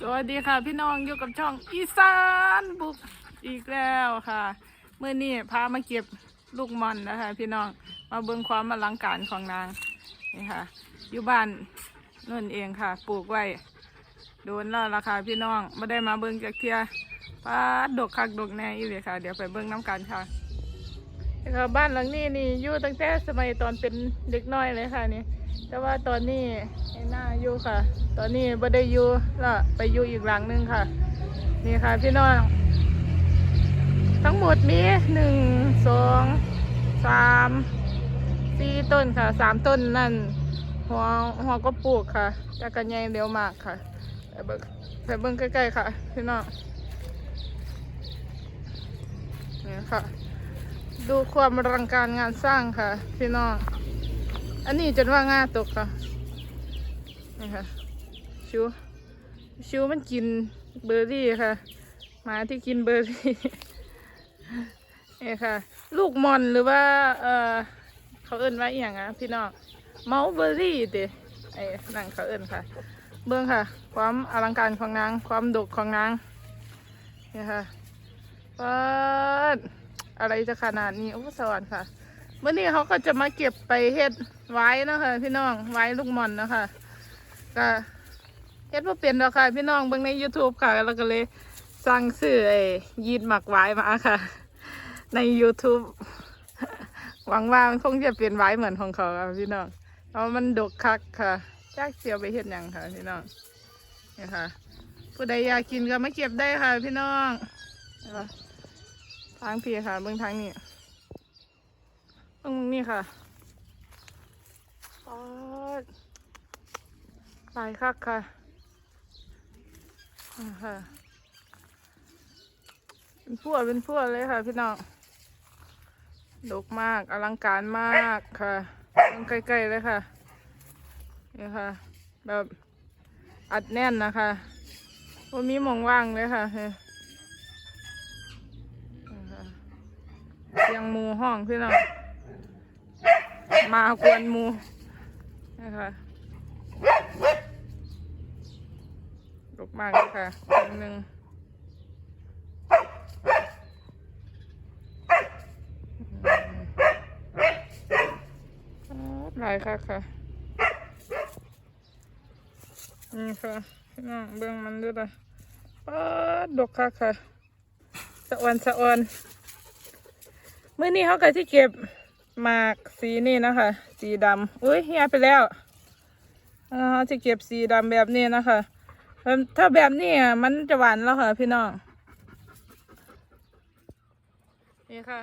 สวัสดีค่ะ พี่น้องอยู่กับช่องอีสานบุกอีกแล้วค่ะเมื่อนี้พามาเก็บลูกมอนนะคะ พี่น้องมาเบิ่งความอลังการของนางนี่ค่ะ อยู่บ้านนั่นเองค่ะ ปลูกไว้โดนแล้วราคาพี่น้องไม่ได้มาเบิ่งจากเทียป้าดกคักดกแน่อีเลยค่ะ เดี๋ยวไปเบิ่งน้ำกันค่ะค่ะบ้านหลังนี้นี่อยู่ตั้งแต่สมัยตอนเป็นเด็กน้อยเลยค่ะนี่ แต่ว่าตอนนี้ไอ้หน้าอยู่ค่ะ ตอนนี้บ่ได้อยู่แล้วไปอยู่อีกหลังหนึงค่ะ นี่ค่ะพี่น้อง ทั้งหมดมีหนึ่งสองสามสี่ต้นค่ะสามต้นนั่นหัวหัวก็ปลูกค่ะแต่กันใหญ่เร็วมากค่ะไปเบิ่งไปเบิ่งใกล้ๆค่ะ พี่น้องนี่ค่ะ ดูความอลังการงานสร้างค่ะ พี่น้อง อันนี้จนว่าง่าตกค่ะนี่ค่ะชูชูมันกินเบอร์รี่ค่ะหมาที่กินเบอร์รี่นี่ค่ะ ลูกมอนหรือว่าเออเขาเอิ้นว่าอย่างอะพี่น้องเมาเบอร์รี่ติไอ้นั่นเขาเอิ้นค่ะ เบื้องค่ะ ความอลังการของนางความดกของนางนี่ค่ะปัดอะไรจะขนาดนี้โอ้สวรรค์ค่ะ เมื่อนี้เขาก็จะมาเก็บไปเฮ็ดไว้นะคะพี่น้องไว้ลูกมอนนะคะก็เฮ็ดว่าเป็นแล้วค่ะ พี่น้องเบิ่งใน YouTube ค่ะ แล้วก็เลยสั่งซื้อไอ้ยีดหมักไว้มาค่ะ ใน YouTube หวังว่ามันคงจะเป็นไว้เหมือนของเขาค่ะพี่น้องเพราะมันดกคักค่ะจักเสียวไปเฮ็ดยังค่ะพี่น้องนี่ค่ะ ผู้ใดอยากกินก็มาเก็บได้ค่ะ พี่น้องทางพี่ค่ะเบิ่งทางนี้ ตรงนี้ค่ะปอดหลายคักค่ะอ่าค่ะ เป็นพวกเป็นพวกเลยค่ะ พี่น้อง ดกมาก อลังการมากค่ะต้องใกล้ๆเลยค่ะ นี่ค่ะ แบบอัดแน่นนะคะว่ามีหมองว่างเลยค่ะเนี่ยนี่ค่ะเสียงมูห้องพี่น้อง มากวนมูนะคะลกมากเลยค่ะอันหนึ่งอืมหลายค่ะค่ะนี่ค่ะน้องเบื้องมันด้วยละดกค่ะค่ะสะออนสะออนเมื่อนี้เขาก็ที่เก็บ หมากสีนี่นะคะ สีดำอุ้ยเฮียไปแล้วอ่าจะเก็บสีดำแบบนี้นะคะถ้าแบบนี้มันจะหวานแล้วค่ะพี่น้องนี่ค่ะ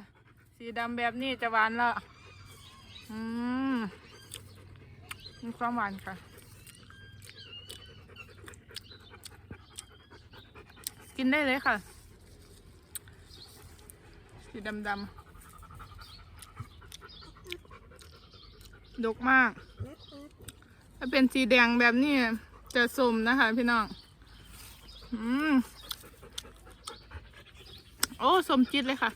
สีดำแบบนี้จะหวานแล้วอืมมีความหวานค่ะ กินได้เลยค่ะ สีดำดำ ดกมาก ถ้าเป็นสีแดงแบบนี้จะสมนะคะพี่น้อง อืม โอ้สมจิตเลยค่ะ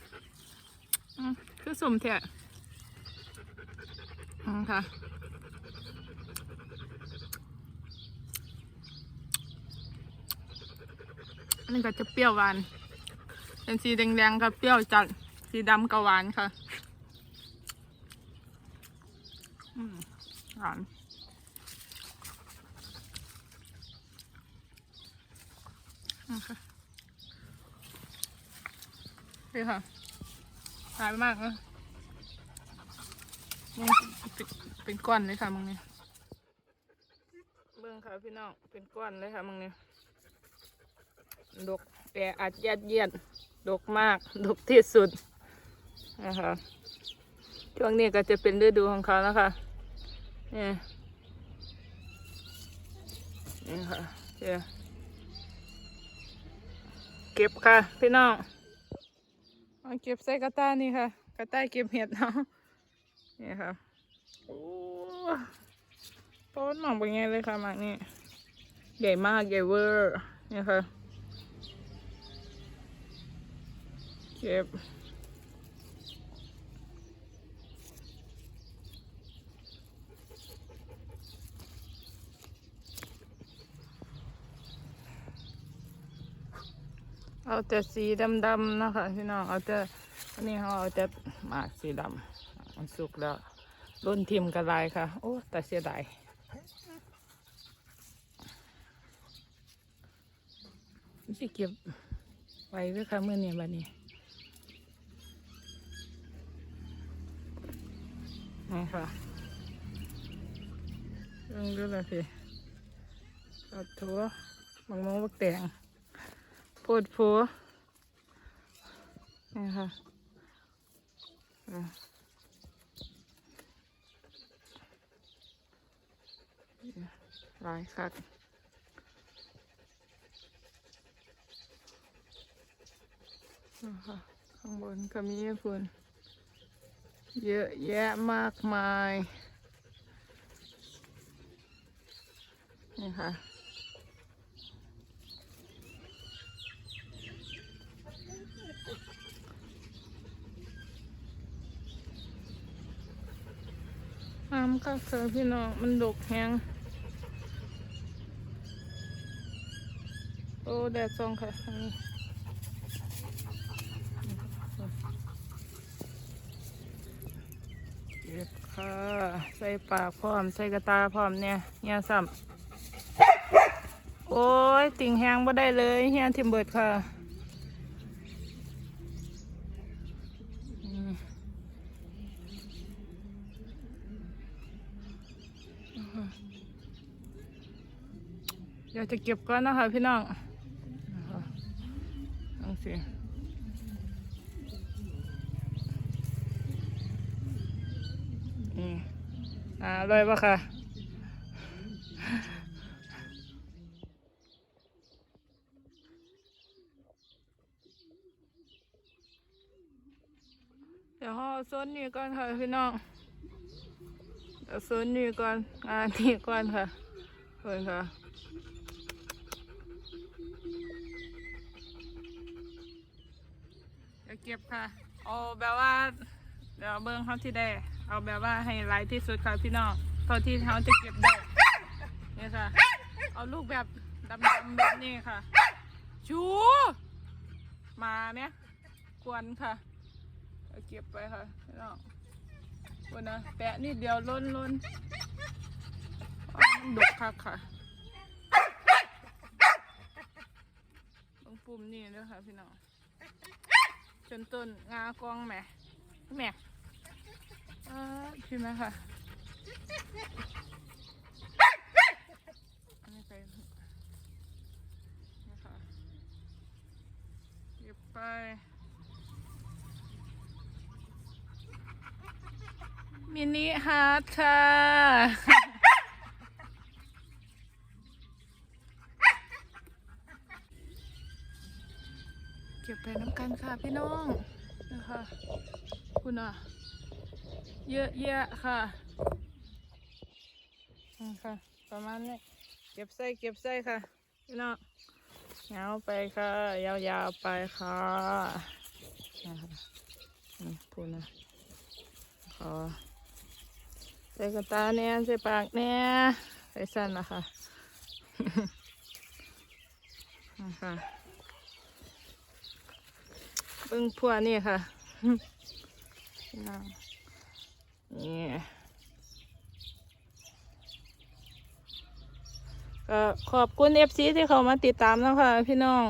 คือสมแท้อืมค่ะอันนี้ก็จะเปรี้ยวหวาน เป็นสีแดงๆกับเปรี้ยวจัด สีดำกับหวานค่ะ อืมหวานนะคะนี่ค่ะหายไปมากนะนี่เป็นเป็นก้อนเลยค่ะมึงเนี่ยเบิ้งค่ะพี่น้อง เป็นก้อนเลยค่ะมึงเนี่ยดกแต่อัดยัดเยียดดกมากดกที่สุดนะคะช่วงนี้ก็จะเป็นฤดูของเขาแล้วค่ะ นี่นี่ค่ะเดี๋ยวเก็บค่ะ พี่น้องเอาเก็บใส่กระต้ายนี่ค่ะ กระต้ายเก็บเห็ดเนาะนี่ค่ะโอ้ต้นหมองเป็นไงเลยค่ะหมากนี่ใหญ่มากใหญ่เวอร์นี่ค่ะเก็บ เอาแต่สีดำๆนะคะพี่น้องเอาแต่อันนี้เขาเอาแต่หมากสีดำมันสุกแล้วรุ่นทิมกระไรค่ะ โอ้แต่เสียดายสิเก็บไว้ไว้ค่ะเมื่อนี้บัดนี้นี่ค่ะเรื่องดูเลยพี่เอาถั่วมังมงบักแตง โพดโพนี่ค่ะหลายคักนะคะข้างบนก็มีฝุ่นเยอะแยะมากมาย นี่ค่ะ ก็เสือพี่น้องมันดกแหงโอ้แดดส่องค่ะอันนี้เก็บค่ะใส่ปากพร้อมใส่กระตาพร้อมเนี่ยเฮียซ้ำโอ้ยติ่งแหงบ่ได้เลยเฮียทิมเบิร์ดค่ะอืม เดี๋ยวจะเก็บก่อนนะคะพี่น้องนะคะเอาสิอ่าอร่อยปะคะเดี๋ยวห่อโซนนี้ก่อนค่ะพี่น้องเดี๋ยวโซนนี้ก่อนงานนี้ก่อนค่ะเพื่อนค่ะ เก็บค่ะ เอาแบบว่า เดี๋ยวเบิ้งเขาที่ได้ เอาแบบว่าให้ไลท์ที่สุดค่ะพี่น้องเท่าที่เขาจะเก็บได้นี่ค่ะ เอาลูกแบบดำๆแบบนี้ค่ะ ชู มาเนี่ยกวนค่ะเเก็บไปค่ะพี่น้องวันนะแปะนิดเดียวล้นล้นๆอ้าวมันดกคักค่ะต้องปุ่มนี่ด้วยค่ะพี่น้อง จนต้นงากองแหม่แหม่เออพี่แม่ค่ะอันนี้ไปนะคะเก็บไปมินิฮาร์ทค่ะ เกันค่ะพี่น้องนะคะคุณอะเยอะแยะค่ะค่ะ ประมาณนี้เก็บไส้เก็บไส้ค่ะพี่น้องยาวไปค่ะ ยาวๆไปค่ะนะคะนี่พูดนะขอใส่กระตาเนี่ยใส่ปากเนี่ยใส่สั้นนะคะนะคะ เบิ้งพัวนี่ค่ะนี่ก็ขอบคุณเอฟซีที่เขามาติดตามแล้วค่ะ พี่น้อง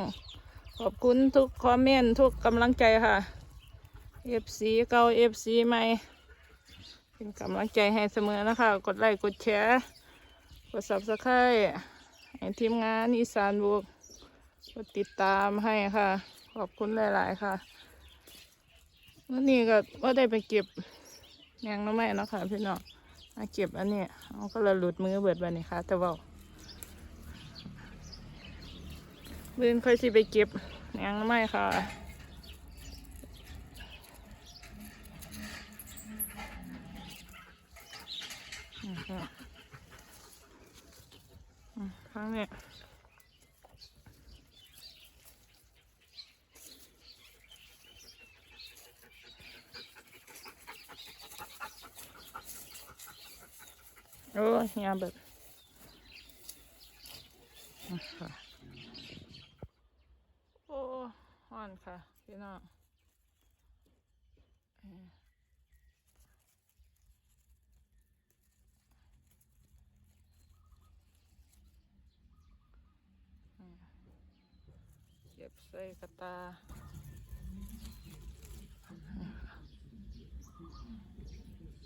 ขอบคุณทุกคอมเมนต์ทุกกำลังใจค่ะเอฟซีเก่าเอฟซีใหม่เป็นกำลังใจให้เสมอนะคะ กดไลค์กดแชร์กด subscribe ให้ทีมงานอีสานบุกกดติดตามให้ค่ะ ขอบคุณหลาย ๆ ค่ะวันนี้ก็ว่าได้ไปเก็บแมงน้ำไม้เนาะค่ะพี่น้องมาเก็บอันนี้เอาก็เลยหลุดมือเบิดบันนี้ค่ะ แต่ว่าบืนค่อยสิไปเก็บแมงน้ำไม้ค่ะอืมค่ะอืมข้างนี้ โอ้ยยาแบบอะค่ะโอ้อ่อนค่ะ พี่น้องเก็บใส่กระตา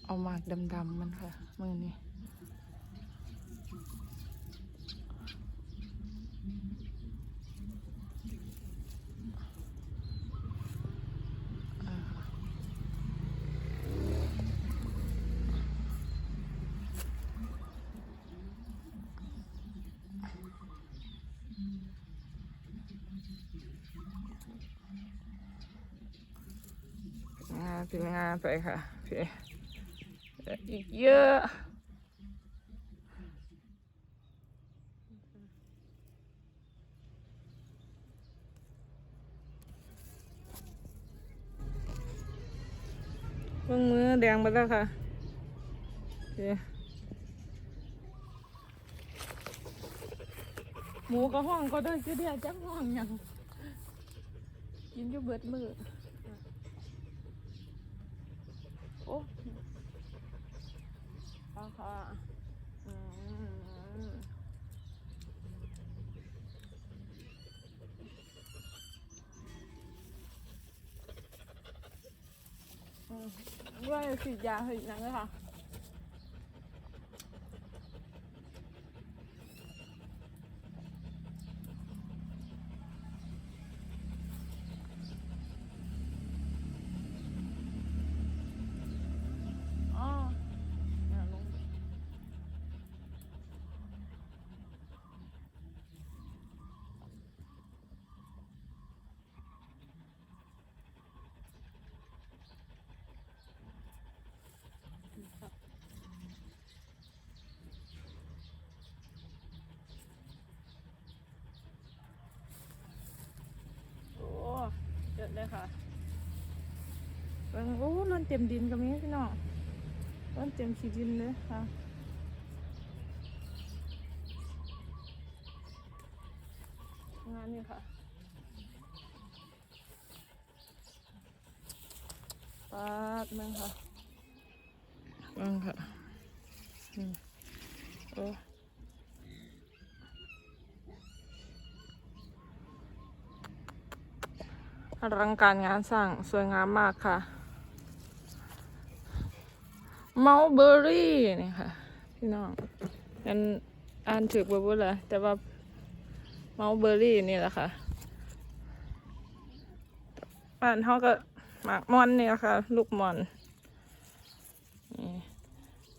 เอาหมากดำๆมันค่ะมือนี้อ่า งาถึงงาไปค่ะพี่อีกเยอะเบิ่งมือแดงไปแล้วค่ะโอเคหมูก็ห้องก็ได้คือเดียจักห้องหยังกินอยู่เบิดมือโอ้ อืมอืมว่าจะฉีดยาให้อีนังเลยค่ะ อ๋อเนี่ยลงโอ้เยอะเลยค่ะเบิ่งโอ้ นเต็มดินกับนี้พี่น้องต้นเต็มขี้ดินเลยค่ะงานนี้ค่ะ ปาดมึงค่ะมึงค่ะอืมโอ้อลังการงานสร้างสวยงามมากค่ะ มาเบอรี่นี่ค่ะ พี่น้องอันอ่านถึกบ่บ่ล่ะแต่ว่าเมาเบอรี่นี่แหละค่ะบ้านเขาก็หมากมอนนี่แหละค่ะ ลูกมอนนี่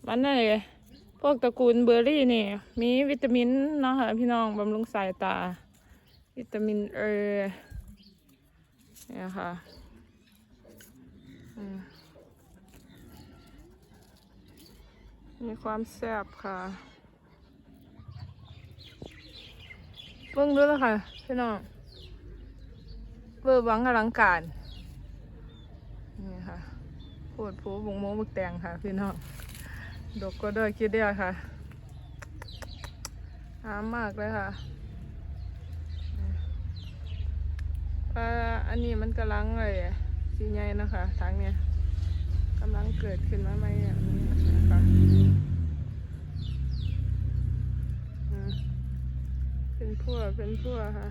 มันนั่นเลยพวกตระกูลเบอร์รี่นี่ มีวิตามินเนาะค่ะพี่น้องบำรุงสายตา วิตามินเอเนี่ยค่ะอืม มีความแซ่บค่ะเบิ่งดูแล้วค่ะพี่น้องเบอร์วังอลังการ นี่ค่ะโพดผูบงโมบึกแตงค่ะ พี่น้องดกก็ได้คิดเดียวค่ะหามมากเลยค่ะอ่าอันนี้มันกำลังเลยสีใหญ่นะคะทางเนี้ยกำลังเกิดขึ้นมาใหม่แบบนี้ นะคะเป็นพั่วเป็นพั่วค่ะ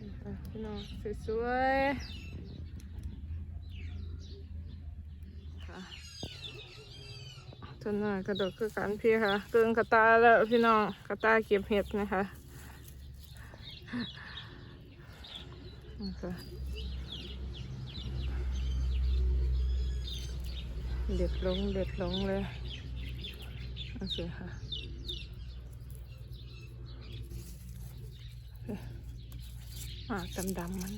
นี่ค่ะพี่น้องสวยๆค่ะต้นหน้ากระดกคือกันพี่ค่ะเกินกระตาแล้วพี่น้องกระตาเก็บเห็ดนะคะนี่ค่ะ เด็ดลงเด็ดลงเลยโอเคค่ะอ่าดำดำๆมัน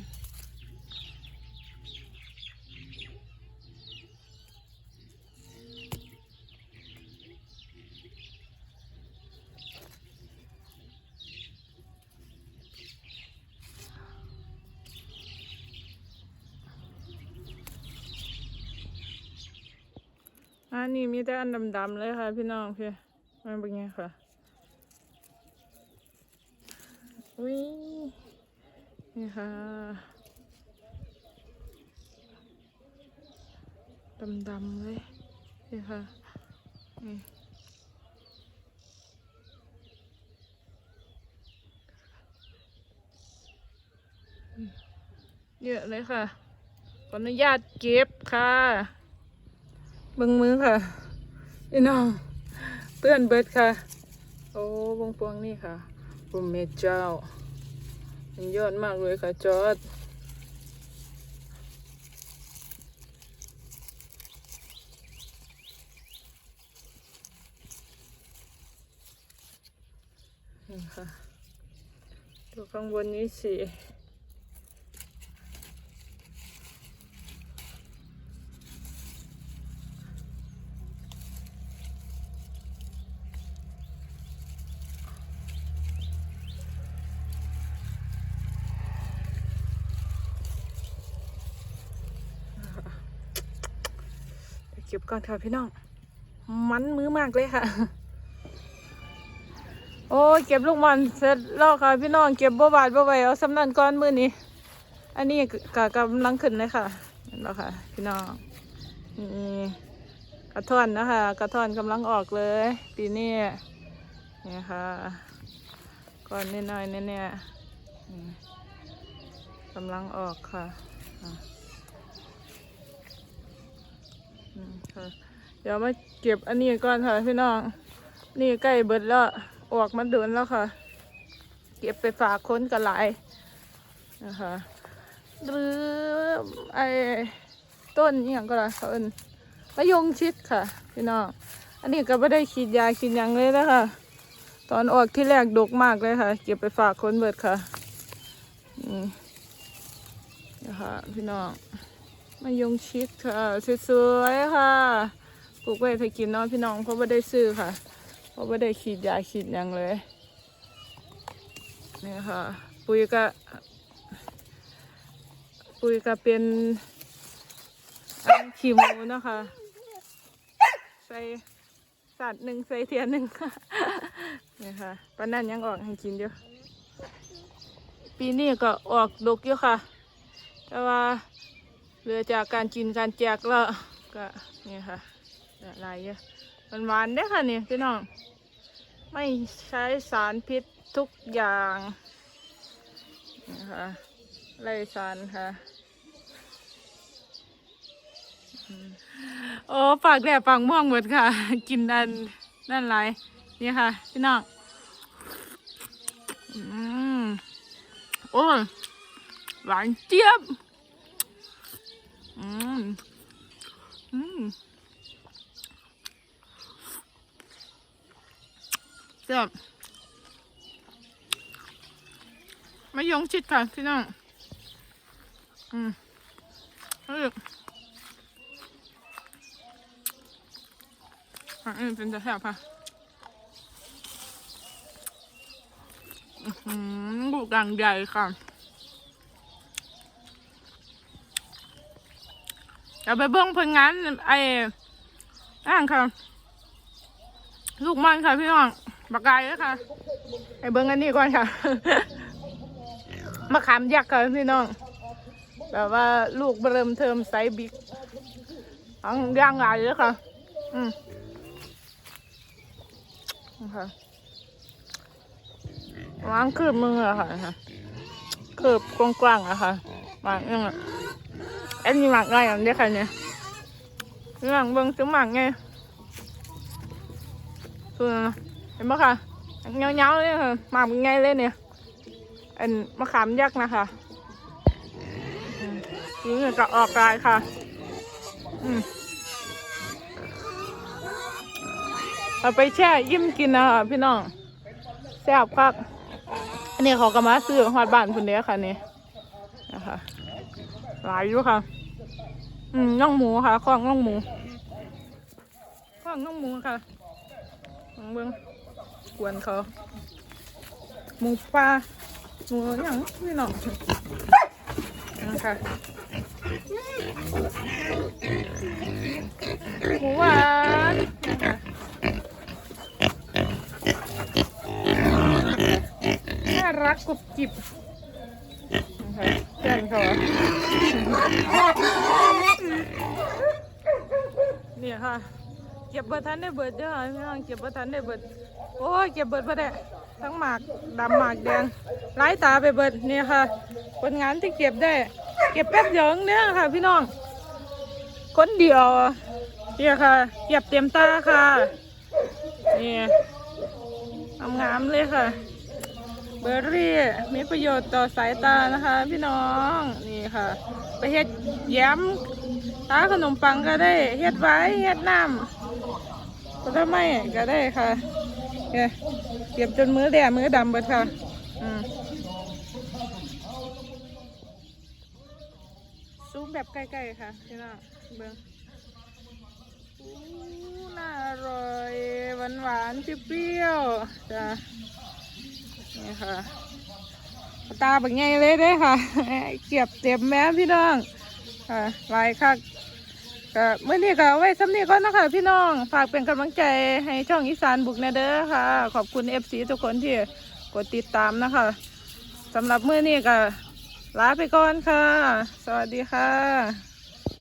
อันนี้มีแต่อันดำๆเลยค่ะ พี่น้องพี่มาเป็นไงค่ะอุ้ยนี่ค่ะดำๆเลยนี่ค่ะนี่เยอะเลยค่ะ ขออนุญาตเก็บค่ะ เบิ้งมือค่ะพี่น้องเปื้อนเบิดค่ะ โอ้วงปวงนี่ค่ะโอ้เมเจ้ามันยอดมากเลยค่ะจอดนี่ค่ะดูข้างบนนี้สิ เก็บก่อนค่ะพี่น้อง มันมือมากเลยค่ะ โอ้เก็บลูกมันเสร็จแล้วค่ะพี่น้องเก็บบ่บาดบ่ไหวเอาสำนันก้อนมือนี้ อันนี้กะกำลังขึ้นเลยค่ะเห็นแล้วค่ะ พี่น้องนี่กระท่อนนะคะกระท่อนกำลังออกเลย ปีนี้นี่ค่ะก้อนน้อยๆเนี่ยเนี่ยกำลังออกค่ะอะอืม ค่ะ เดี๋ยวมาเก็บอันนี้ก่อนค่ะพี่น้อง นี่ใกล้เบิดแล้ว ออกมาเดินแล้วค่ะ เก็บไปฝากคนกันหลายนะคะหรือไอ้ต้นอย่างก็ละเขาเอินมะยงชิดค่ะ พี่น้อง อันนี้ก็ไม่ได้ขีดยาขีดยังเลยนะคะตอนออกที่แรกดกมากเลยค่ะ เก็บไปฝากคนเบิดค่ะนี่นะคะพี่น้อง มะยงชิดค่ะ สวยๆค่ะ ปลูกไว้ให้กินเนาะพี่น้องเพราะว่าได้ซื้อค่ะ เพราะว่าได้ขีดยาขีดยังเลย นี่ค่ะ ปุ๋ยก็ปุ๋ยก็เป็นอันขี้หมูนะคะ ใส่สัตว์หนึ่งใส่เทียนหนึ่งนี่ค่ะปานนั้นยังออกให้กินอยู่ปีนี้ก็ออกดกอยู่ค่ะ แต่ว่า เหลือจากการกินการแจกแล้วก็นี่ค่ะหลายเยอะมันหวานเด้ค่ะนี่พี่น้อง ไม่ใช้สารพิษทุกอย่างนะคะไล่สารค่ะ โอ้ปากแดดปากม่วงหมดค่ะ กินนั่นนั่นไรนี่ค่ะ พี่น้องอืมโอ้หวานเจี๊ยบ อืม อืมเจ้าไม่ยงชิดค่ะพี่น้อง อืมเฮ้ยอันนี้เป็นจะแซ่บค่ะอื้อหือบุกดังใหญ่ค่ะ ดี๋ยวไปเบิ้งผลงานไอ้อ่างค่ะ ลูกมันค่ะพี่น้องปากกายเลยค่ะไอ้เบิ้งอันนี้ก่อนค่ะมะขามยักษ์ค่ะพี่น้องแบบว่าลูกเริ่มเทิมไซส์บิ๊กอังย่างใหญ่เลยค่ะ อืมค่ะวางคืบมืออะค่ะคืบกว้างๆอะค่ะหมากยัง อะอันนี้หมากไงอันนี้ค่ะเนี่ยหลังเบิ้งถึงหมากไงคือเห็นไหมคะเงาๆเลยค่ะหมากเป็นไงเลยเนี่ยอันมะขามยักษ์นะคะนี้ก็ออกลายค่ะ อืมเอาไปแช่ยิ้มกินนะคะพี่น้องแซ่บครับอันนี้เขาก็มาซื้อฮอดบ้านคนเดียวค่ะนี่นะคะ หลายอยู่ค่ะ อืมน่องหมูค่ะข้องน่องหมูข้องน่องหมูค่ะของเบิ้งกวนเขาหมูปลาหมูอย่างนี่หนองนะคะหมูหวานน่ารักกรุบกริบ เพื่อนเขาอะเนี่ยค่ะ เก็บเบิดทันได้เบิดเด้อพี่น้องเก็บเบิดทันได้เบิด โอ้ยเก็บเบิดบ่ได้ทั้งหมากดำหมากแดงไล่ตาไปเบิดเนี่ยค่ะ ผลงานที่เก็บได้ เก็บแป๊บเดียวเองเนี่ยค่ะ พี่น้องคนเดียวเนี่ยค่ะเก็บเต็มตาค่ะนี่งามๆเลยค่ะ เบอร์รี่มีประโยชน์ต่อสายตานะคะ พี่น้องนี่ค่ะ ไปเฮ็ดแย้มตาขนมปังก็ได้เฮ็ดไว้เฮ็ดน้ำผลไม้ก็ได้ค่ะเนี่ยเก็บจนมือแดงมือดำเบิดค่ะอืมซูมแบบใกล้ๆค่ะพี่น้องเบิ่งอู้น่าอร่อยหวานๆเปรี้ยวๆจ้ะ นี่ค่ะตาแบบไงเลยเด้ค่ะ เก็บเต็มแม่พี่น้องค่ะลายคักก็เมื่อนี้ก็ไว้สำนีก่อนนะคะพี่น้องฝากเป็นกำลังใจให้ช่องอีสานบุกแนเด้อค่ะ ขอบคุณเอฟซีทุกคนที่กดติดตามนะคะสำหรับเมื่อนี้ก็ลาไปก่อนค่ะ สวัสดีค่ะ